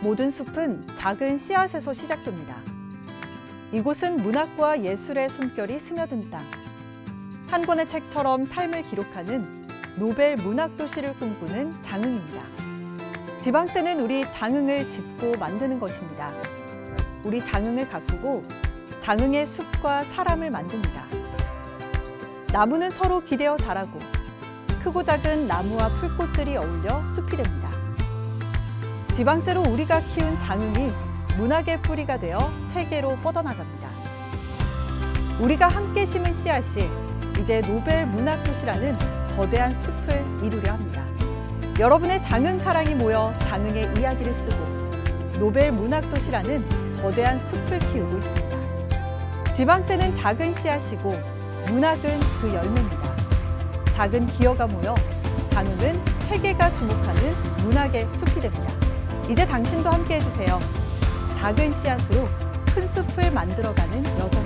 모든 숲은 작은 씨앗에서 시작됩니다. 이곳은 문학과 예술의 숨결이 스며든 땅. 한 권의 책처럼 삶을 기록하는 노벨 문학 도시를 꿈꾸는 장흥입니다. 지방세는 우리 장흥을 짓고 만드는 것입니다. 우리 장흥을 가꾸고 장흥의 숲과 사람을 만듭니다. 나무는 서로 기대어 자라고 크고 작은 나무와 풀꽃들이 어울려 숲이 됩니다. 지방세로 우리가 키운 장흥이 문학의 뿌리가 되어 세계로 뻗어나갑니다. 우리가 함께 심은 씨앗이 이제 노벨 문학 도시라는 거대한 숲을 이루려 합니다. 여러분의 장흥 사랑이 모여 장흥의 이야기를 쓰고 노벨 문학 도시라는 거대한 숲을 키우고 있습니다. 지방세는 작은 씨앗이고 문학은 그 열매입니다. 작은 기어가 모여 장흥은 세계가 주목하는 문학의 숲이 됩니다. 이제 당신도 함께 해주세요. 작은 씨앗으로 큰 숲을 만들어가는 여정입니다.